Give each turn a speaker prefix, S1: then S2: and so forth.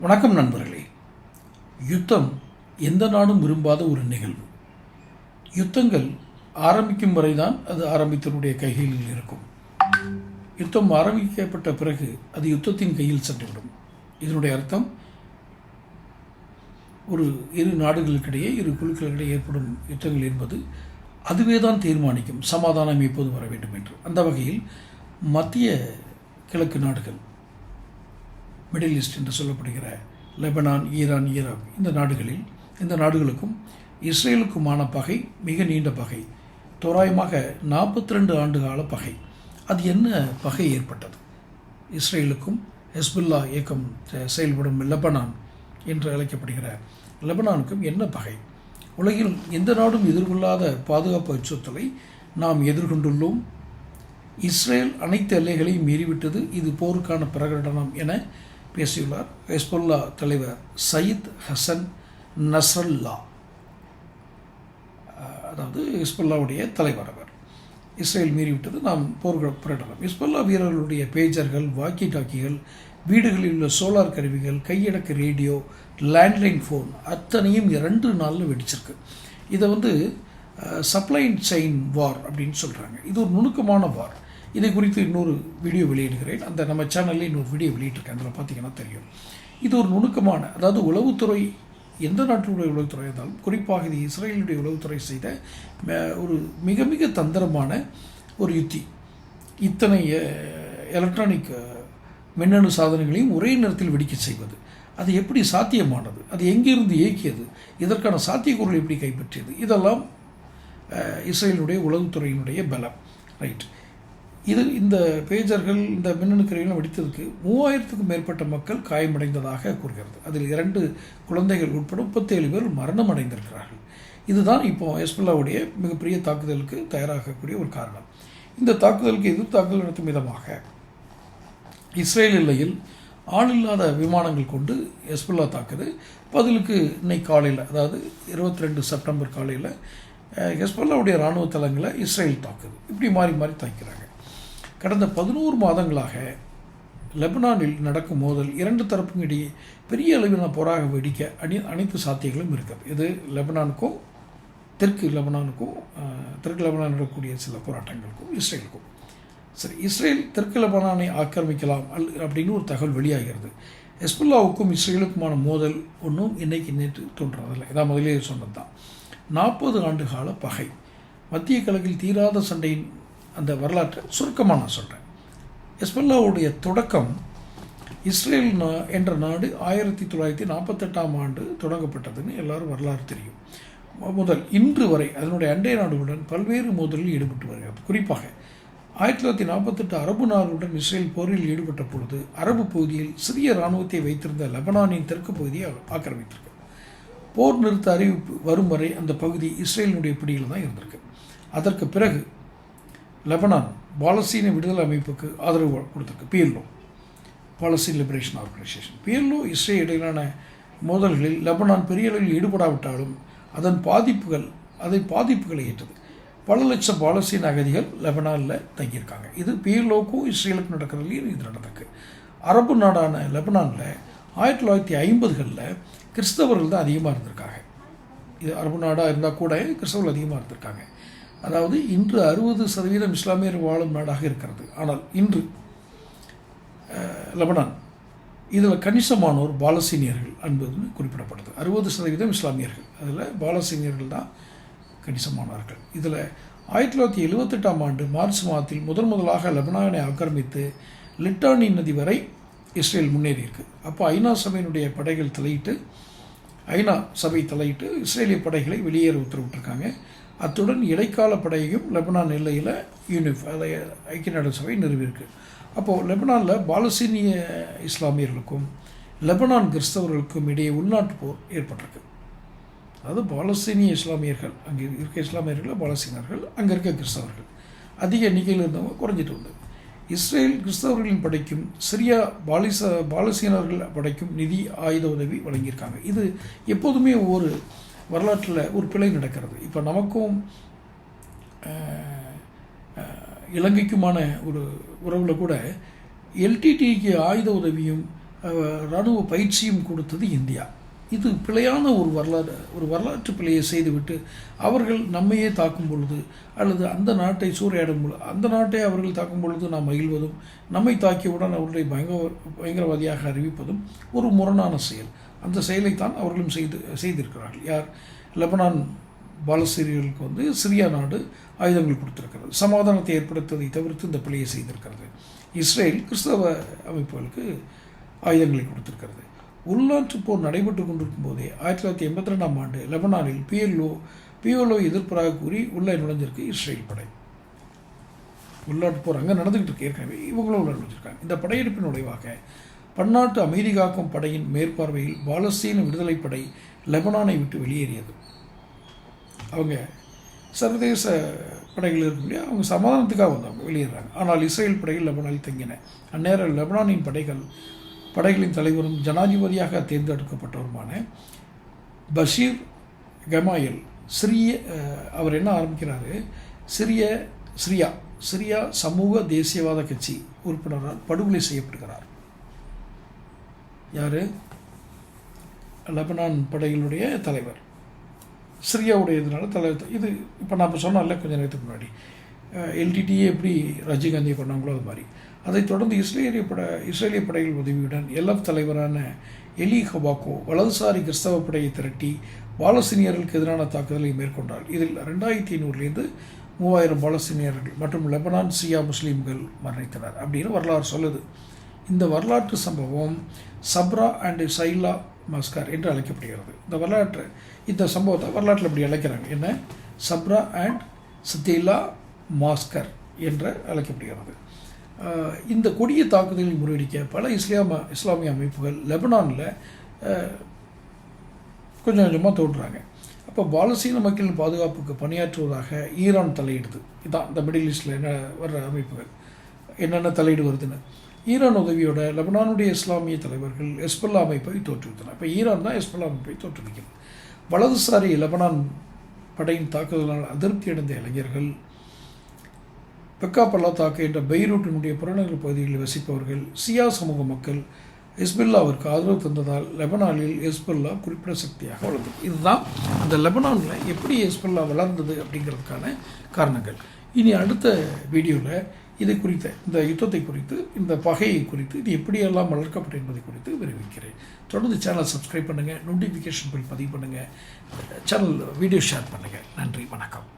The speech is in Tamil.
S1: வணக்கம் நண்பர்களே. யுத்தம் எந்த நாடும் விரும்பாத ஒரு நிகழ்வு. யுத்தங்கள் ஆரம்பிக்கும் வரைதான் அது ஆரம்பித்தனுடைய கைகளில் இருக்கும். யுத்தம் ஆரம்பிக்கப்பட்ட பிறகு அது யுத்தத்தின் கையில் சென்றுவிடும். இதனுடைய அர்த்தம் ஒரு இரு நாடுகளுக்கிடையே இரு குழுக்களுக்கிடையே ஏற்படும் யுத்தங்கள் என்பது அதுவே தான் தீர்மானிக்கும் சமாதானம் எப்போது வர வேண்டும் என்று. அந்த வகையில் மத்திய கிழக்கு நாடுகள் மிடில் ஈஸ்ட் என்று சொல்லப்படுகிற லெபனான் ஈரான் ஈராக் இந்த நாடுகளில் இந்த நாடுகளுக்கும் இஸ்ரேலுக்குமான பகை மிக நீண்ட பகை. தோராயமாக நாற்பத்தி ரெண்டு ஆண்டு கால பகை. அது என்ன பகை ஏற்பட்டது? இஸ்ரேலுக்கும் ஹெஸ்புல்லா இயக்கம் செ- செயல்படும் லெபனான் என்று அழைக்கப்படுகிற லெபனானுக்கும் என்ன பகை? உலகில் எந்த நாடும் எதிர்கொள்ளாத பாதுகாப்பு அச்சுறுத்தலை நாம் எதிர்கொண்டுள்ளோம். இஸ்ரேல் அனைத்து எல்லைகளையும் மீறிவிட்டது. இது போருக்கான பிரகடனம் என பேசியுள்ளார். ஹெஸ்புல்லா தலைவர் சயீத் ஹசன் நசல்லா அதாவது ஹிஸ்புல்லாவுடைய தலைவர் அவர். இஸ்ரேல் மீறிவிட்டது நாம் போர்கள் புரட்டலாம் ஹிஸ்புல்லா வீரர்களுடைய பேஜர்கள் வாக்கி டாக்கிகள் வீடுகளில் உள்ள சோலார் கருவிகள் கையடக்கு ரேடியோ லேண்ட்லைன் ஃபோன் அத்தனையும் இரண்டு நாளில் வெடிச்சிருக்கு. இதை வந்து சப்ளை செயின் வார் அப்படின்னு சொல்கிறாங்க இது ஒரு நுணுக்கமான வார். இதை குறித்து இன்னொரு வீடியோ வெளியிடுகிறேன். அந்த நம்ம சேனலில் இன்னொரு வீடியோ வெளியிட்டிருக்கேன். அதில் பார்த்தீங்கன்னா தெரியும். இது ஒரு நுணுக்கமான அதாவது உளவுத்துறை எந்த நாட்டினுடைய உளவுத்துறை இருந்தாலும் குறிப்பாக இது இஸ்ரேலுடைய உளவுத்துறை செய்த ஒரு மிக மிக தந்திரமான ஒரு யுத்தி. இத்தனை எலக்ட்ரானிக் மின்னணு சாதனங்களையும் ஒரே நேரத்தில் வெடிக்க செய்வது. அது எப்படி சாத்தியமானது? அது எங்கிருந்து இயக்கியது? இதற்கான சாத்தியக்கூறுகள் எப்படி கைப்பற்றியது? இதெல்லாம் இஸ்ரேலுடைய உளவுத்துறையினுடைய பலம். ரைட். இது இந்த பேஜர்கள் இந்த மின்னணு கருவிகளும் வெடித்ததுக்கு மூவாயிரத்துக்கும் மேற்பட்ட மக்கள் காயமடைந்ததாக கூறுகிறது. அதில் இரண்டு குழந்தைகள் உட்பட முப்பத்தேழு பேர் மரணம் அடைந்திருக்கிறார்கள் இதுதான் இப்போ ஹெஸ்புல்லாவுடைய மிகப்பெரிய தாக்குதலுக்கு தயாராகக்கூடிய ஒரு காரணம். இந்த தாக்குதலுக்கு எதிர் தாக்குதல் நடத்தும் விதமாக இஸ்ரேல் எல்லையில் ஆளில்லாத விமானங்கள் கொண்டு ஹெஸ்புல்லா தாக்குது. பதிலுக்கு இன்னைக்கு காலையில் அதாவது இருபத்தி ரெண்டு செப்டம்பர் காலையில் ஹெஸ்புல்லாவுடைய இராணுவ தளங்களை இஸ்ரேல் தாக்குது. இப்படி மாறி மாறி தாக்கிறாங்க. கடந்த பதினோரு மாதங்களாக லெபனானில் நடக்கும் மோதல் இரண்டு தரப்பும் இடையே பெரிய அளவிலான போராக வெடிக்க அணி அனைத்து சாத்தியங்களும் இருக்குது இது லெபனானுக்கும் தெற்கு லெபனானுக்கும் தெற்கு லெபனான் நடக்கக்கூடிய சில போராட்டங்களுக்கும் இஸ்ரேலுக்கும். சரி இஸ்ரேல் தெற்கு லெபனானை ஆக்கிரமிக்கலாம் அல் அப்படின்னு ஒரு தகவல் வெளியாகிறது. ஹெஸ்புல்லாவுக்கும் இஸ்ரேலுக்குமான மோதல் ஒன்றும் இன்றைக்கு நேற்று தோன்றதில்லை. இதான் முதலே சொன்னது தான் நாற்பது ஆண்டு கால பகை. மத்திய கிழக்கில் தீராத சண்டையின் அந்த வரலாற்றை சுருக்கமாக நான் சொல்கிறேன் எஸ்பல்லாவுடைய தொடக்கம் இஸ்ரேல் நா- என்ற நாடு ஆயிரத்தி தொள்ளாயிரத்தி நாற்பத்தெட்டாம் ஆண்டு தொடங்கப்பட்டதுன்னு எல்லாரும் வரலாறு தெரியும். முதல் இன்று வரை அதனுடைய அண்டை நாடுகளுடன் பல்வேறு மோதலில் ஈடுபட்டு வருகிறது குறிப்பாக ஆயிரத்தி தொள்ளாயிரத்தி நாற்பத்தெட்டு அரபு நாடுகளுடன் இஸ்ரேல் போரில் ஈடுபட்ட பொழுது அரபு பகுதியில் சிறிய இராணுவத்தை வைத்திருந்த லெபனானின் தெற்கு பகுதியை ஆக்கிரமித்திருக்கு போர் நிறுத்த அறிவிப்பு வரும் வரை அந்த பகுதி இஸ்ரேலினுடைய பிடியில் தான் இருந்திருக்கு. அதற்கு பிறகு லெபனான் பாலஸ்தீன விடுதலை அமைப்புக்கு ஆதரவு கொடுத்துருக்கு. PLO Palestine liberation organisation PLO Israel இடையிலான மோதல்களில் லெபனான் பெரிய அளவில் ஈடுபடாவிட்டாலும் அதன் பாதிப்புகள் அதை பாதிப்புகளை ஏற்றது. பல லட்சம் பாலஸ்தீன அகதிகள் லெபனானில் தங்கியிருக்காங்க. இது பிஎல்ஓக்கும் இஸ்ரேலுக்கும் நடக்கிறதுலையும் இது நடந்திருக்கு. அரபு நாடான லெபனானில் ஆயிரத்தி தொள்ளாயிரத்தி ஐம்பதுகளில் கிறிஸ்தவர்கள் தான் அதிகமாக இருந்திருக்காங்க. இது அரபு நாடாக இருந்தால் கூட கிறிஸ்தவர்கள் அதிகமாக இருந்திருக்காங்க. அதாவது இன்று அறுபது சதவீதம் இஸ்லாமியர் வாழும் நாடாக இருக்கிறது. ஆனால் இன்று லெபனான் இதில் கணிசமானோர் பாலசீனியர்கள் என்பது குறிப்பிடப்படுது. அறுபது சதவீதம் இஸ்லாமியர்கள். அதில் பாலசீனியர்கள் தான் கணிசமானார்கள் இதில் ஆயிரத்தி தொள்ளாயிரத்தி எழுவத்தெட்டாம் ஆண்டு மார்ச் மாதத்தில் முதன் முதலாக லெபனானை ஆக்கிரமித்து லிட்டானி நதி வரை இஸ்ரேல் முன்னேறியிருக்கு அப்போ ஐநா சபையினுடைய படைகள் தலையிட்டு ஐநா சபை தலையிட்டு இஸ்ரேலிய படைகளை வெளியேற உத்தரவிட்டிருக்காங்க. அத்துடன் இடைக்கால படையையும் லெபனான் எல்லையில் யூனிஃப் அதை ஐக்கிய நாடு சபை நிறுவியிருக்கு. அப்போது லெபனானில் பாலஸ்தீனிய இஸ்லாமியர்களுக்கும் லெபனான் கிறிஸ்தவர்களுக்கும் இடையே உள்நாட்டு போர் ஏற்பட்டிருக்கு. அதாவது பாலஸ்தீனிய இஸ்லாமியர்கள் அங்கே இருக்க இஸ்லாமியர்கள் பாலஸ்தீனர்கள் அங்கே இருக்க கிறிஸ்தவர்கள். அதிக எண்ணிக்கையில் இருந்தவங்க குறைஞ்சிட்டு வந்தது இஸ்ரேல் கிறிஸ்தவர்களின் படைக்கும் சிரியா பாலிச பாலஸ்தீனர்கள் படைக்கும் நிதி ஆயுத உதவி வழங்கியிருக்காங்க. இது எப்போதுமே ஒரு வரலாற்றில் ஒரு பிழை நடக்கிறது. இப்போ நமக்கும் இலங்கைக்குமான ஒரு உறவில் கூட எல்டிடிக்கு ஆயுத உதவியும் இராணுவ பயிற்சியும் கொடுத்தது இந்தியா. இது பிழையான ஒரு வரலாறு ஒரு வரலாற்று பிழையை செய்துவிட்டு அவர்கள் நம்மையே தாக்கும் பொழுது அல்லது அந்த நாட்டை சூறையாடும் பொழுது அந்த நாட்டை அவர்கள் தாக்கும் பொழுது நாம் மகிழ்வதும் நம்மை தாக்கியவுடன் அவர்களை பயங்கர பயங்கரவாதியாக அறிவிப்பதும் ஒரு முரணான செயல். அந்த செயலைத்தான் அவர்களும் செய்து செய்திருக்கிறார்கள். யார்? லெபனான் பாலசிரியர்களுக்கு வந்து சிரியா நாடு ஆயுதங்கள் கொடுத்திருக்கிறது. சமாதானத்தை ஏற்படுத்துவதை தவிர்த்து இந்த பிழையை செய்திருக்கிறது. இஸ்ரேல் கிறிஸ்தவ அமைப்புகளுக்கு ஆயுதங்களை கொடுத்திருக்கிறது. உள்நாட்டு போர் நடைபெற்று கொண்டிருக்கும் போதே ஆயிரத்தி தொள்ளாயிரத்தி எண்பத்தி ரெண்டாம் ஆண்டு லெபனானில் பிஎல்ஓ பிஎல்ஓ எதிர்ப்பதாக கூறி உள்ளே நுழைஞ்சிருக்கு இஸ்ரேல் படை. உள்நாட்டு போர் அங்கே நடந்துகிட்டு இருக்கு. ஏற்கனவே இவங்களும் உள்ள நுழைஞ்சிருக்காங்க. இந்த படையெடுப்பின் விளைவாக பன்னாட்டு அமைதி காக்கும் படையின் மேற்பார்வையில் பாலஸ்தீன விடுதலை படை லெபனானை விட்டு வெளியேறியது. அவங்க சர்வதேச படைகள் இருக்கக்கூடிய அவங்க சமாதானத்துக்காக வந்தவங்க வெளியேறாங்க. ஆனால் இஸ்ரேல் படைகள் லெபனானில் தங்கின. அந்நேரம் லெபனானின் படைகள் படைகளின் தலைவரும் ஜனாதிபதியாக தேர்ந்தெடுக்கப்பட்டவருமான பஷீர் கமாயில் சிறிய அவர் என்ன ஆரம்பிக்கிறாரு? சிறிய சிரியா சிரியா சமூக தேசியவாத கட்சி உறுப்பினரால் படுகொலை செய்யப்படுகிறார். யாரு? லெபனான் படைகளுடைய தலைவர். சிரியாவுடைய இதனால் தலைவர் இது இப்போ நான் சொன்னேன்ல கொஞ்ச நேரத்துக்கு முன்னாடி. எல்டிடிஏ எப்படி ராஜீவ்காந்தியை பண்ணாங்களோ அது மாதிரி. அதைத் தொடர்ந்து இஸ்ரேலிய பட இஸ்ரேலிய படைகள் உதவியுடன் எல்எஃப் தலைவரான எலி ஹபாக்கோ வலதுசாரி கிறிஸ்தவ படையை திரட்டி பாலஸ்தீனியர்களுக்கு எதிரான தாக்குதலை மேற்கொண்டார். இதில் ரெண்டாயிரத்தி ஐநூறுலேருந்து மூவாயிரம் பாலஸ்தீனியர்கள் மற்றும் லெபனான் சியா முஸ்லீம்கள் மரணித்தனர் அப்படின்னு வரலாறு சொல்லுது. இந்த வரலாற்று சம்பவம் சப்ரா அண்ட் சைலா மாஸ்கர் என்று அழைக்கப்படுகிறது. இந்த வரலாற்று இந்த சம்பவத்தை வரலாற்றில் அப்படி அழைக்கிறாங்க? என்ன? சப்ரா அண்ட் சத்தேலா மாஸ்கர் என்று அழைக்கப்படுகிறது. இந்த கொடிய தாக்குதலை முறியடிக்க பல இஸ்லாம இஸ்லாமிய அமைப்புகள் லெபனானில் கொஞ்சம் கொஞ்சமாக தோன்றுறாங்க அப்போ பாலஸ்தீன மக்களின் பாதுகாப்புக்கு பணியாற்றுவதாக ஈரான் தலையிடுது. இதான் இந்த மிடில் ஈஸ்டில் என்ன வர்ற அமைப்புகள். என்னென்ன தலையீடு வருதுன்னு ஈரான் உதவியோட லெபனானுடைய இஸ்லாமிய தலைவர்கள் எஸ்பல்லா அமைப்பை தோற்றுவித்தனர். இப்போ ஈரான் தான் எஸ்பல்லா அமைப்பை தோற்றுவிக்கிறது. வலதுசாரி லெபனான் படையின் தாக்குதலால் அதிருப்தி அடைந்த இளைஞர்கள் பெக்கா பள்ளத்தாக்கு என்ற பெய்ரூட்டினுடைய புறநகர் பகுதிகளில் வசிப்பவர்கள் சியா சமூக மக்கள் ஹெஸ்புல்லாவிற்கு ஆதரவு தந்ததால் லெபனானில் ஹெஸ்புல்லா குறிப்பிட சக்தியாக வளர்ந்தது. இதுதான் அந்த லெபனானில் எப்படி ஹெஸ்புல்லா வளர்ந்தது அப்படிங்கிறதுக்கான காரணங்கள். இனி அடுத்த வீடியோவில் இது குறித்த இந்த யுத்தத்தை குறித்து இந்த பகையை குறித்து இது எப்படியெல்லாம் வளர்க்கப்படும் என்பதை குறித்து விரைவிக்கிறேன். தொடர்ந்து சேனல் சப்ஸ்கிரைப் பண்ணுங்கள் நோட்டிஃபிகேஷன் பில் பதிவு பண்ணுங்கள் சேனல் வீடியோ ஷேர் பண்ணுங்கள் நன்றி வணக்கம்.